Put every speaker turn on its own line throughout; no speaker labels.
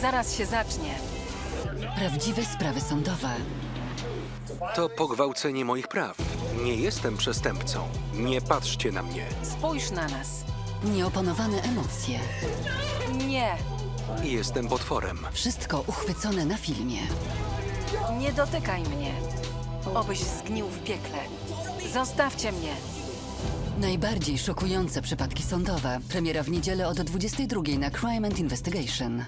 Zaraz się zacznie.
Prawdziwe sprawy sądowe.
To pogwałcenie moich praw. Nie jestem przestępcą. Nie patrzcie na mnie.
Spójrz na nas.
Nieopanowane emocje.
Nie,
Jestem potworem.
Wszystko uchwycone na filmie.
nie dotykaj mnie. Obyś zgnił w piekle. Zostawcie mnie.
Najbardziej szokujące przypadki sądowe. Premiera w niedzielę od 22 na Crime and Investigation.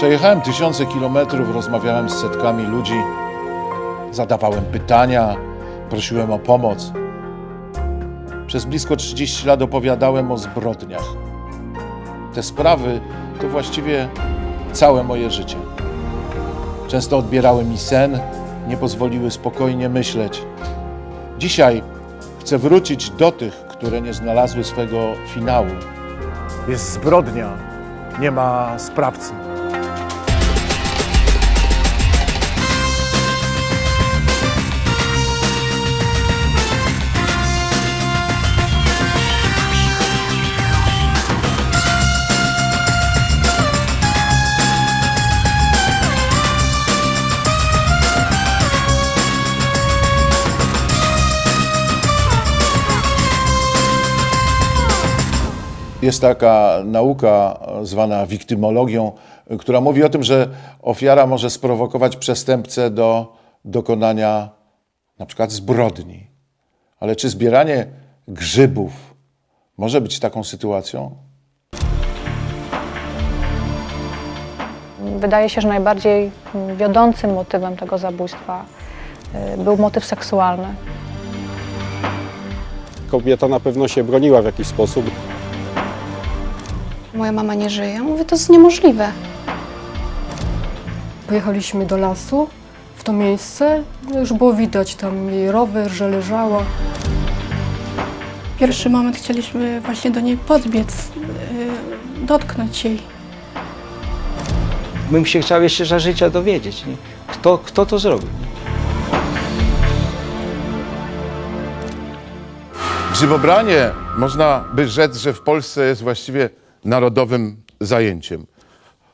Przejechałem tysiące kilometrów, rozmawiałem z setkami ludzi, zadawałem pytania, prosiłem o pomoc. Przez blisko 30 lat opowiadałem o zbrodniach. Te sprawy to właściwie całe moje życie. Często odbierały mi sen, nie pozwoliły spokojnie myśleć. Dzisiaj chcę wrócić do tych, które nie znalazły swego finału. Jest zbrodnia, nie ma sprawcy. Jest taka nauka zwana wiktymologią, która mówi o tym, że ofiara może sprowokować przestępcę do dokonania na przykład zbrodni. Ale czy zbieranie grzybów może być taką sytuacją?
Wydaje się, że najbardziej wiodącym motywem tego zabójstwa y, był motyw seksualny.
Kobieta na pewno się broniła w jakiś sposób.
Moja mama nie żyje. Mówię, to jest niemożliwe.
Pojechaliśmy do lasu, w to miejsce. No już było widać tam jej rower, że leżała.
Pierwszy moment chcieliśmy właśnie do niej podbiec, yy, dotknąć jej.
bym się chciał jeszcze za życia dowiedzieć, nie? Kto, kto to zrobił.
Grzybobranie można by rzec, że w Polsce jest właściwie narodowym zajęciem.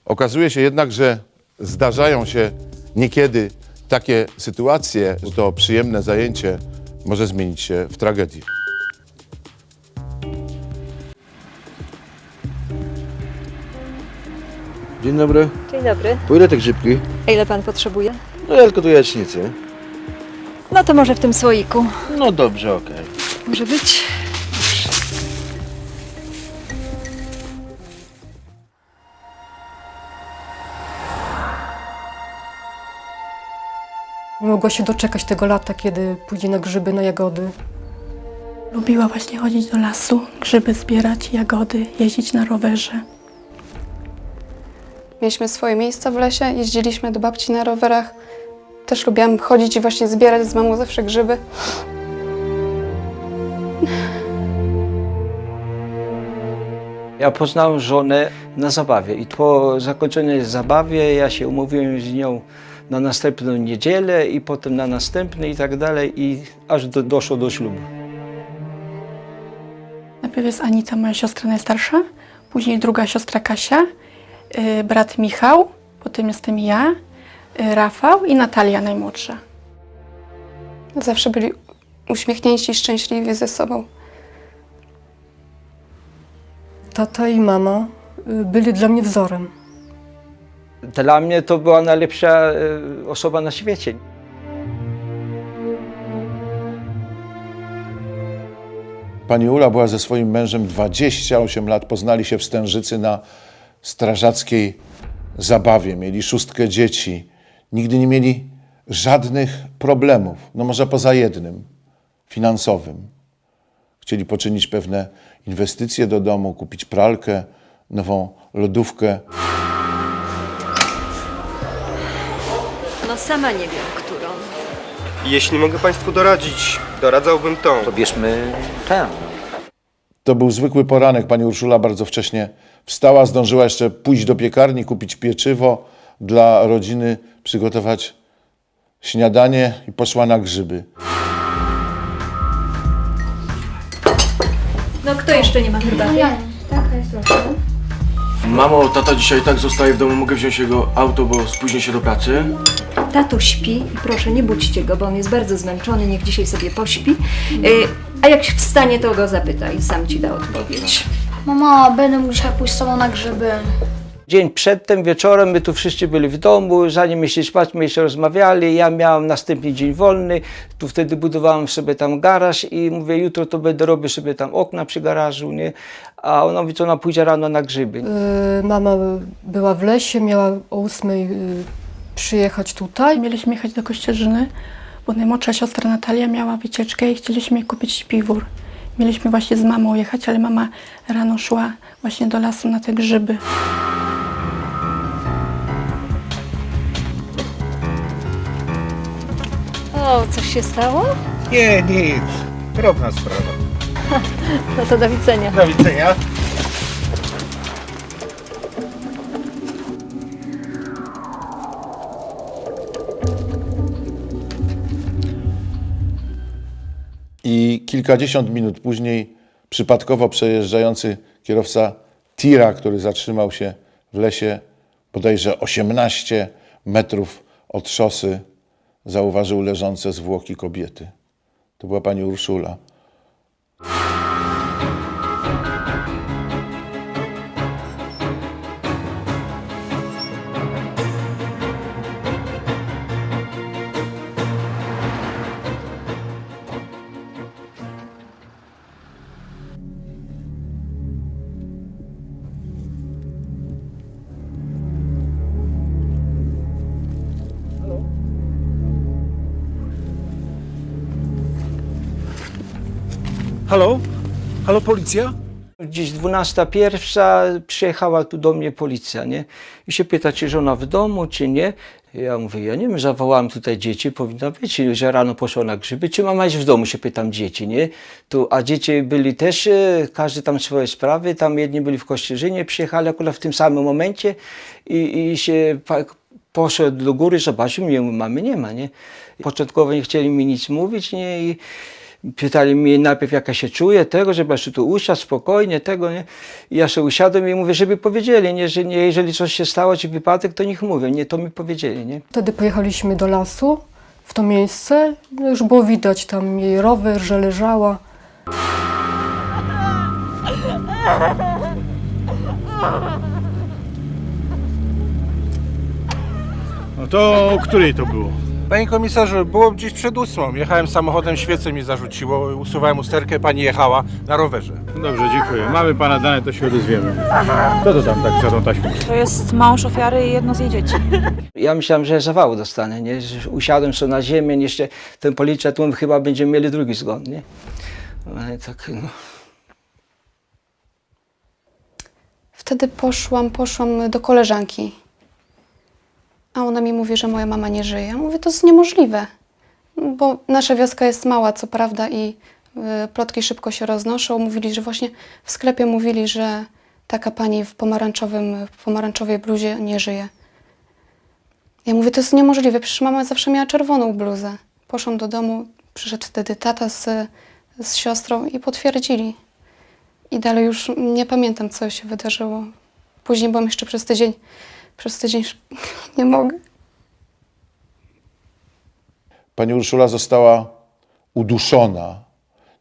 Okazuje się jednak, że zdarzają się niekiedy takie sytuacje, że to przyjemne zajęcie może zmienić się w tragedię.
Dzień dobry.
Dzień dobry.
Po ile te grzybki?
A ile pan potrzebuje?
No ja tylko tu jacznicy.
No to może w tym słoiku.
No dobrze, okej.
Może być.
Mogła się doczekać tego lata, kiedy pójdzie na grzyby, na jagody.
Lubiła właśnie chodzić do lasu, grzyby zbierać, jagody, jeździć na rowerze.
Mieliśmy swoje miejsca w lesie, jeździliśmy do babci na rowerach. Też lubiłam chodzić i właśnie zbierać z mamą zawsze grzyby.
Ja poznałem żonę na zabawie i po zakończonej zabawie ja się umówiłem z nią na następną niedzielę i potem na następny i tak dalej i aż do, doszło do ślubu.
Najpierw jest Anita, moja siostra najstarsza, później druga siostra Kasia, yy, brat Michał, potem jestem ja, yy, Rafał i Natalia najmłodsza.
Zawsze byli uśmiechnięci i szczęśliwi ze sobą.
Tata i mama y, byli dla mnie wzorem.
Dla mnie to była najlepsza e, osoba na świecie.
Pani Ula była ze swoim mężem 28 lat, poznali się w Stężycy na strażackiej zabawie. Mieli szóstkę dzieci. Nigdy nie mieli żadnych problemów, no może poza jednym, finansowym. Chcieli poczynić pewne inwestycje do domu, kupić pralkę, nową lodówkę.
Sama nie wiem, którą.
Jeśli mogę Państwu doradzić, doradzałbym tą.
To bierzmy tę.
To był zwykły poranek. Pani Urszula bardzo wcześnie wstała, zdążyła jeszcze pójść do piekarni, kupić pieczywo dla rodziny, przygotować śniadanie i poszła na grzyby.
No kto jeszcze nie ma herbaty?
Mamo, tata dzisiaj tak zostaje w domu, mogę wziąć jego auto, bo spóźnię się do pracy.
Tato śpi i proszę nie budźcie go, bo on jest bardzo zmęczony, niech dzisiaj sobie pośpi. Y, a jak wstanie, to go zapytaj, sam ci da odpowiedź.
Mama, będę musiała pójść z tobą na grzyby.
Dzień przedtem, wieczorem, my tu wszyscy byli w domu, zanim my się spać, my jeszcze rozmawiali, ja miałem następny dzień wolny, tu wtedy budowałem sobie tam garaż i mówię, jutro to będę robił sobie tam okna przy garażu, nie? A ona mówi, to ona pójdzie rano na grzyby.
Y, Mama była w lesie, miała o ósmej y, przyjechać tutaj.
Mieliśmy jechać do Kościerzyny, bo najmłodsza siostra Natalia miała wycieczkę i chcieliśmy jej kupić śpiwór. Mieliśmy właśnie z mamą jechać, ale mama rano szła właśnie do lasu na te grzyby.
O, coś się stało?
Nie, nic. Drobna sprawa.
No to do widzenia.
Do widzenia.
Kilkadziesiąt minut później przypadkowo przejeżdżający kierowca tira, który zatrzymał się w lesie bodajże 18 metrów od szosy, zauważył leżące zwłoki kobiety. To była pani Urszula.
Halo? Halo, policja?
Gdzieś 12 pierwsza przyjechała tu do mnie policja, nie? I się pyta, czy żona w domu, czy nie. Ja mówię, ja nie wiem, zawołałem tutaj dzieci, powinna być, że rano poszła na grzyby, czy mama jest w domu, się pytam dzieci, nie? Tu, a dzieci byli też, e, każdy tam swoje sprawy, tam jedni byli w Kościerzynie, przyjechali akurat w tym samym momencie i, i się poszedł do góry, zobaczył mnie, mamy nie ma, nie? Początkowo nie chcieli mi nic mówić, nie? I, Pytali mnie najpierw, jak ja się czuję, tego, żeby jeszcze tu usiadł spokojnie, tego, nie? I ja sobie usiadłem i mówię, żeby powiedzieli, nie, że nie, jeżeli coś się stało, czy wypadek, to niech mówią, nie, to mi powiedzieli, nie?
Wtedy pojechaliśmy do lasu, w to miejsce. No już było widać tam jej rower, że leżała.
No to o której to było? Panie komisarzu, było gdzieś przed ósmą. Jechałem samochodem, świecę mi zarzuciło, usuwałem usterkę, pani jechała na rowerze.
Dobrze, dziękuję. Mamy pana dane, to się odezwiemy. Kto to tam tak za tą taśmą?
To jest mąż ofiary i jedno z jej dzieci.
Ja myślałem, że zawału dostanę, nie? Że Usiadłem sobie na ziemię, jeszcze ten policjant mówił, chyba będziemy mieli drugi zgon, nie? Ale tak, no.
Wtedy poszłam, poszłam do koleżanki. A ona mi mówi, że moja mama nie żyje. Ja mówię, to jest niemożliwe. Bo nasza wioska jest mała, co prawda, i y, plotki szybko się roznoszą. Mówili, że właśnie w sklepie mówili, że taka pani w pomarańczowym, w pomarańczowej bluzie nie żyje. Ja mówię, to jest niemożliwe, przecież mama zawsze miała czerwoną bluzę. Poszłam do domu, przyszedł wtedy tata z, z siostrą i potwierdzili. I dalej już nie pamiętam, co się wydarzyło. Później byłam jeszcze przez tydzień, przez tydzień nie mogę.
Pani Urszula została uduszona.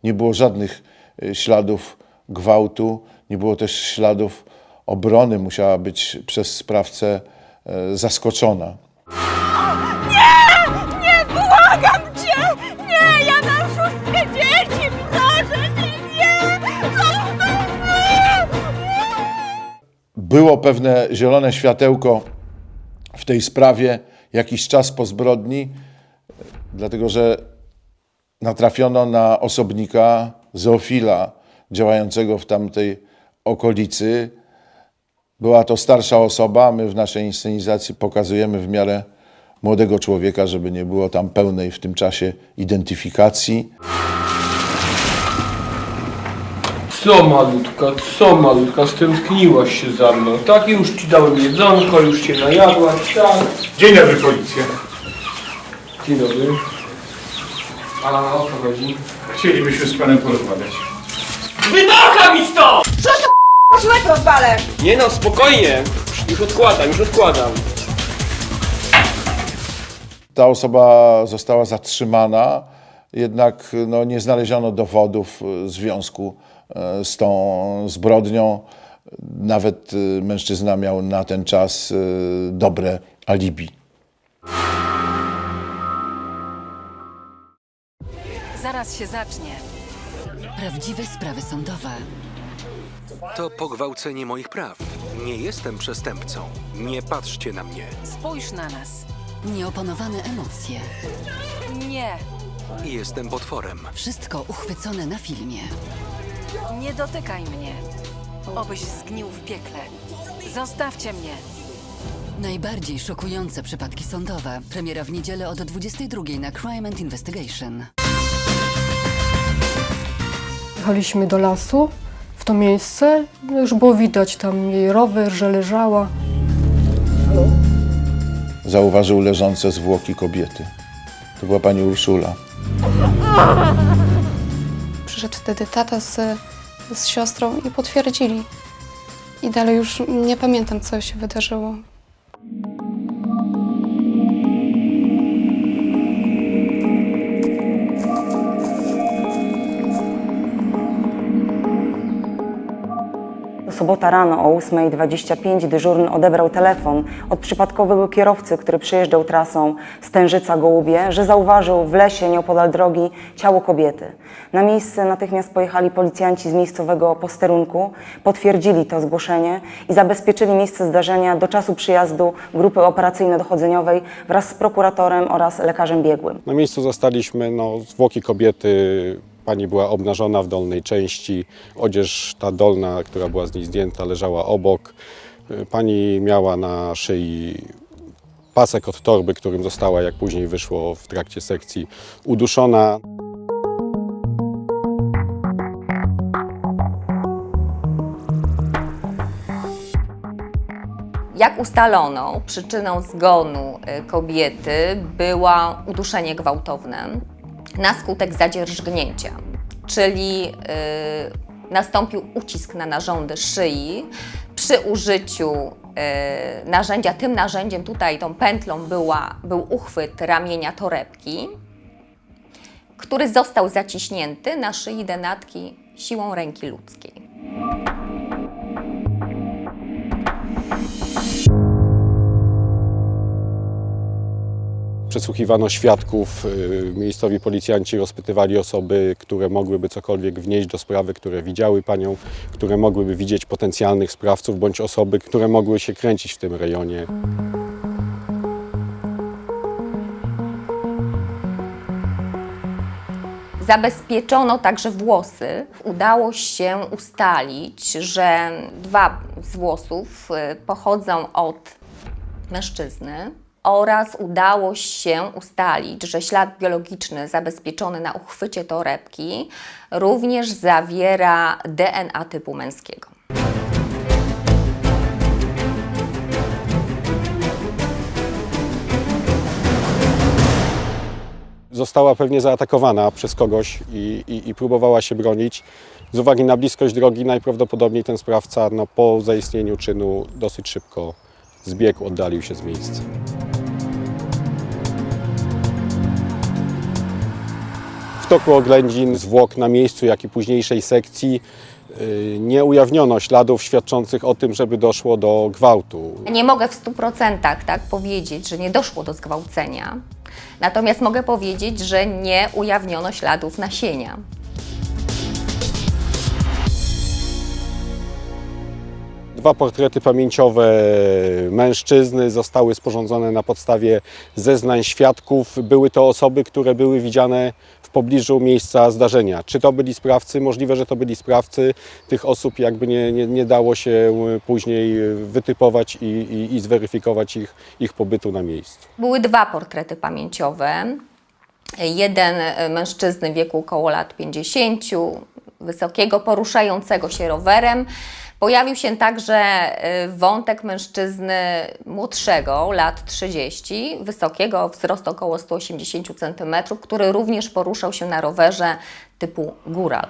Nie było żadnych y, śladów gwałtu, nie było też śladów obrony. Musiała być przez sprawcę e, zaskoczona. Było pewne zielone światełko w tej sprawie jakiś czas po zbrodni, dlatego że natrafiono na osobnika, zoofila działającego w tamtej okolicy. Była to starsza osoba. My w naszej inscenizacji pokazujemy w miarę młodego człowieka, żeby nie było tam pełnej w tym czasie identyfikacji.
Co malutka, co malutka, stęskniłaś się za mną. Tak, już ci dałem jedzonko, już cię najadłaś, tak.
Dzień dobry, policja.
Dzień dobry. A o co chodzi?
Chcielibyśmy z panem porozmawiać.
Wynocha mi stąd!
Co to Szłek rozwalę!
Nie no, spokojnie. Już odkładam, już odkładam.
Ta osoba została zatrzymana, jednak no, nie znaleziono dowodów e, związku z tą zbrodnią. Nawet e, mężczyzna miał na ten czas e, dobre alibi.
Zaraz się zacznie.
Prawdziwe sprawy sądowe.
To pogwałcenie moich praw. Nie jestem przestępcą. Nie patrzcie na mnie.
Spójrz na nas.
Nieopanowane emocje.
Nie,
Jestem potworem.
Wszystko uchwycone na filmie.
Nie dotykaj mnie. Obyś zgnił w piekle. Zostawcie mnie.
Najbardziej szokujące przypadki sądowe. Premiera w niedzielę od 22 na Crime and Investigation.
Jechaliśmy do lasu, w to miejsce. No Już było widać tam jej rower, że leżała.
Zauważył leżące zwłoki kobiety. To była pani Urszula.
Przyszedł wtedy tata z, z siostrą i potwierdzili. I dalej już nie pamiętam, co się wydarzyło.
Sobota rano o 8.25 dyżurny odebrał telefon od przypadkowego kierowcy, który przyjeżdżał trasą Stężyca-Gołubie, że zauważył w lesie nieopodal drogi ciało kobiety. Na miejsce natychmiast pojechali policjanci z miejscowego posterunku, potwierdzili to zgłoszenie i zabezpieczyli miejsce zdarzenia do czasu przyjazdu grupy operacyjno-dochodzeniowej wraz z prokuratorem oraz lekarzem biegłym.
Na miejscu zastaliśmy no, zwłoki kobiety. Pani była obnażona w dolnej części. Odzież ta dolna, która była z niej zdjęta, leżała obok. Pani miała na szyi pasek od torby, którym została, jak później wyszło w trakcie sekcji, uduszona.
Jak ustalono, przyczyną zgonu y, kobiety była uduszenie gwałtowne na skutek zadzierżgnięcia, czyli y, nastąpił ucisk na narządy szyi przy użyciu y, narzędzia. Tym narzędziem tutaj, tą pętlą była, był uchwyt ramienia torebki, który został zaciśnięty na szyi denatki siłą ręki ludzkiej.
Przesłuchiwano świadków, y, miejscowi policjanci rozpytywali osoby, które mogłyby cokolwiek wnieść do sprawy, które widziały panią, które mogłyby widzieć potencjalnych sprawców, bądź osoby, które mogły się kręcić w tym rejonie.
Zabezpieczono także włosy. Udało się ustalić, że dwa z włosów y, pochodzą od mężczyzny oraz udało się ustalić, że ślad biologiczny zabezpieczony na uchwycie torebki również zawiera DNA typu męskiego.
Została pewnie zaatakowana przez kogoś i, i, i próbowała się bronić. Z uwagi na bliskość drogi najprawdopodobniej ten sprawca no, po zaistnieniu czynu dosyć szybko zbiegł, oddalił się z miejsca. W toku oględzin zwłok na miejscu, jak i późniejszej sekcji y, nie ujawniono śladów świadczących o tym, żeby doszło do gwałtu.
Nie mogę w 100% tak powiedzieć, że nie doszło do zgwałcenia, natomiast mogę powiedzieć, że nie ujawniono śladów nasienia.
Dwa portrety pamięciowe mężczyzny zostały sporządzone na podstawie zeznań świadków. Były to osoby, które były widziane pobliżu miejsca zdarzenia. Czy to byli sprawcy? Możliwe, że to byli sprawcy. Tych osób jakby nie, nie, nie dało się później wytypować i, i, i zweryfikować ich, ich pobytu na miejscu.
Były dwa portrety pamięciowe. Jeden e, mężczyzny w wieku około lat 50, wysokiego, poruszającego się rowerem. Pojawił się także e, wątek mężczyzny młodszego, lat 30, wysokiego, wzrost około 180 cm, który również poruszał się na rowerze typu góral.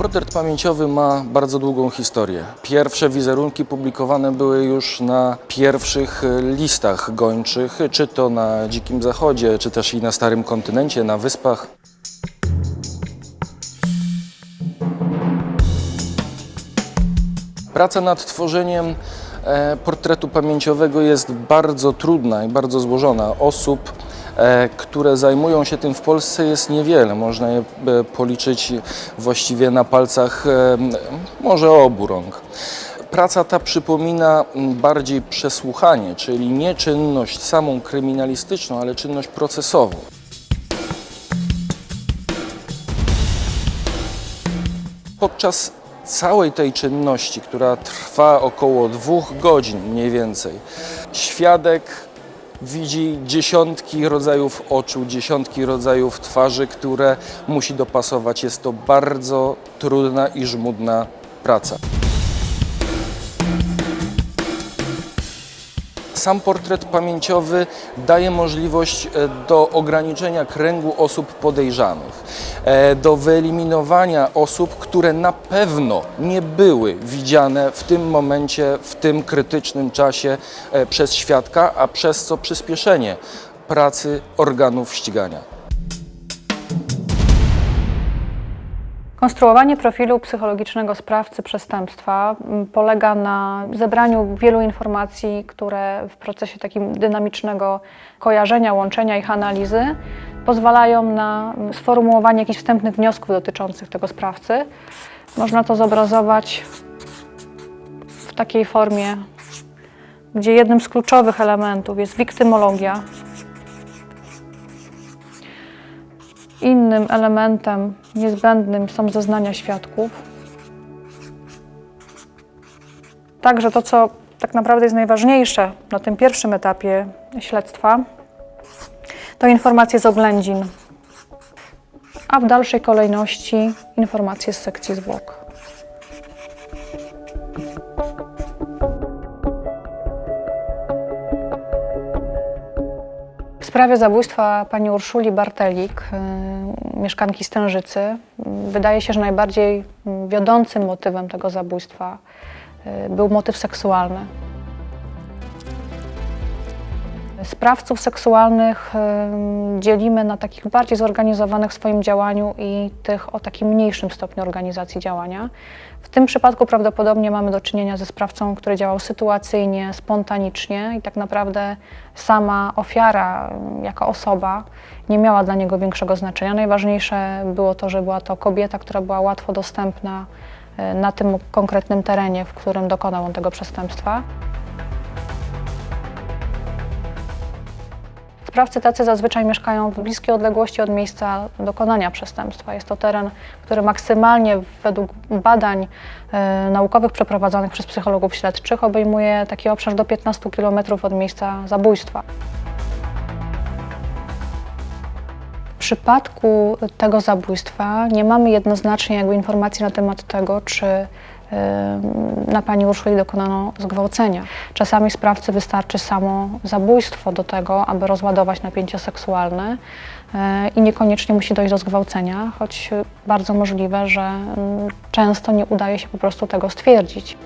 Portret pamięciowy ma bardzo długą historię. Pierwsze wizerunki publikowane były już na pierwszych listach gończych, czy to na Dzikim Zachodzie, czy też i na Starym Kontynencie, na Wyspach. Praca nad tworzeniem e, portretu pamięciowego jest bardzo trudna i bardzo złożona. Osób, które zajmują się tym w Polsce jest niewiele. Można je e, policzyć właściwie na palcach e, może obu rąk. Praca ta przypomina bardziej przesłuchanie, czyli nie czynność samą kryminalistyczną, ale czynność procesową. Podczas całej tej czynności, która trwa około dwóch godzin mniej więcej, świadek widzi dziesiątki rodzajów oczu, dziesiątki rodzajów twarzy, które musi dopasować. Jest to bardzo trudna i żmudna praca. Sam portret pamięciowy daje możliwość e, do ograniczenia kręgu osób podejrzanych, e, do wyeliminowania osób, które na pewno nie były widziane w tym momencie, w tym krytycznym czasie e, przez świadka, a przez co przyspieszenie pracy organów ścigania.
Konstruowanie profilu psychologicznego sprawcy przestępstwa m, polega na zebraniu wielu informacji, które w procesie takim dynamicznego kojarzenia, łączenia ich analizy pozwalają na m, sformułowanie jakichś wstępnych wniosków dotyczących tego sprawcy. Można to zobrazować w takiej formie, gdzie jednym z kluczowych elementów jest wiktymologia. Innym elementem niezbędnym są zeznania świadków. Także to, co tak naprawdę jest najważniejsze na tym pierwszym etapie śledztwa, to informacje z oględzin, a w dalszej kolejności informacje z sekcji zwłok. Sprawie zabójstwa pani Urszuli Bartelik, y, mieszkanki Stężycy, wydaje się, że najbardziej wiodącym motywem tego zabójstwa y, był motyw seksualny. Sprawców seksualnych dzielimy na takich bardziej zorganizowanych w swoim działaniu i tych o takim mniejszym stopniu organizacji działania. W tym przypadku prawdopodobnie mamy do czynienia ze sprawcą, który działał sytuacyjnie, spontanicznie i tak naprawdę sama ofiara jako osoba nie miała dla niego większego znaczenia. Najważniejsze było to, że była to kobieta, która była łatwo dostępna y, na tym konkretnym terenie, w którym dokonał on tego przestępstwa. Sprawcy tacy zazwyczaj mieszkają w bliskiej odległości od miejsca dokonania przestępstwa. Jest to teren, który maksymalnie według badań e, naukowych przeprowadzonych przez psychologów śledczych obejmuje taki obszar do 15 km od miejsca zabójstwa. W przypadku tego zabójstwa nie mamy jednoznacznie jakby informacji na temat tego, czy na pani Urszuli dokonano zgwałcenia. Czasami sprawcy wystarczy samo zabójstwo do tego, aby rozładować napięcie seksualne e, i niekoniecznie musi dojść do zgwałcenia, choć bardzo możliwe, że mm, często nie udaje się po prostu tego stwierdzić.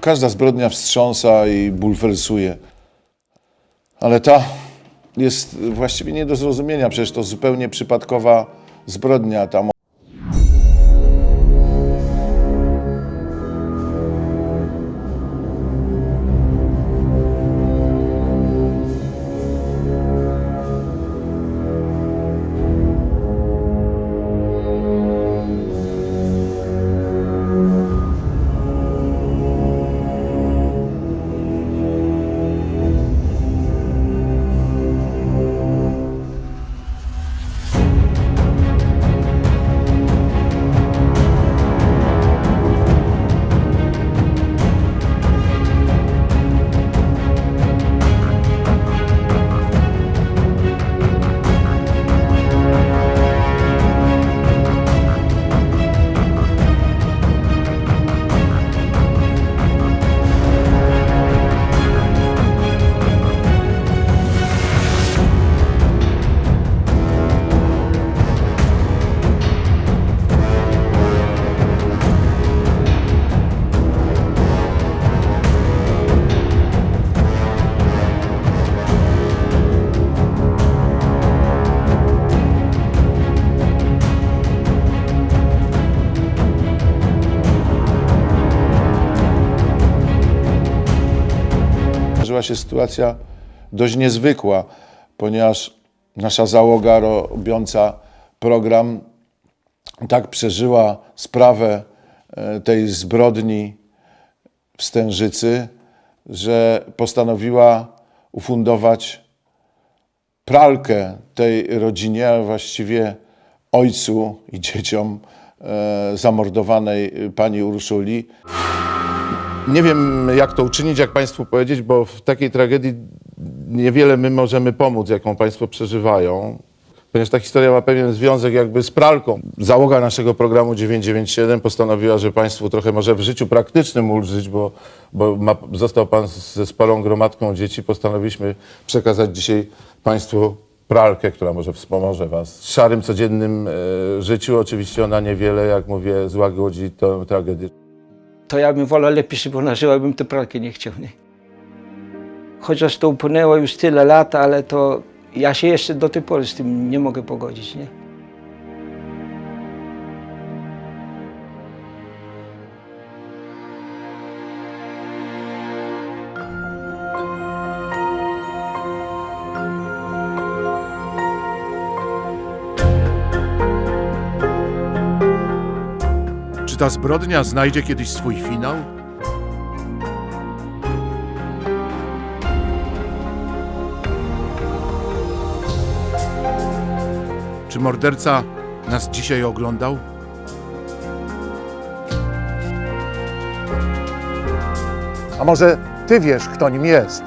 Każda zbrodnia wstrząsa i bulwersuje. Ale ta jest właściwie nie do zrozumienia, przecież to zupełnie przypadkowa zbrodnia. Tam się sytuacja dość niezwykła, ponieważ nasza załoga robiąca program tak przeżyła sprawę e, tej zbrodni w Stężycy, że postanowiła ufundować pralkę tej rodzinie, a właściwie ojcu i dzieciom e, zamordowanej pani Urszuli. Nie wiem, jak to uczynić, jak Państwu powiedzieć, bo w takiej tragedii niewiele my możemy pomóc, jaką Państwo przeżywają. Ponieważ ta historia ma pewien związek jakby z pralką. Załoga naszego programu 997 postanowiła, że Państwu trochę może w życiu praktycznym ulżyć, bo, bo ma, został Pan ze sporą gromadką dzieci. Postanowiliśmy przekazać dzisiaj Państwu pralkę, która może wspomoże Was. W szarym, codziennym e, życiu oczywiście ona niewiele, jak mówię, złagodzi tę tragedię.
To ja bym wolał lepiej, żeby ona żyła, bym tę pralkę nie chciał, nie? Chociaż to upłynęło już tyle lat, ale to ja się jeszcze do tej pory z tym nie mogę pogodzić, nie?
Ta zbrodnia znajdzie kiedyś swój finał? Czy morderca nas dzisiaj oglądał? A może ty wiesz, kto nim jest?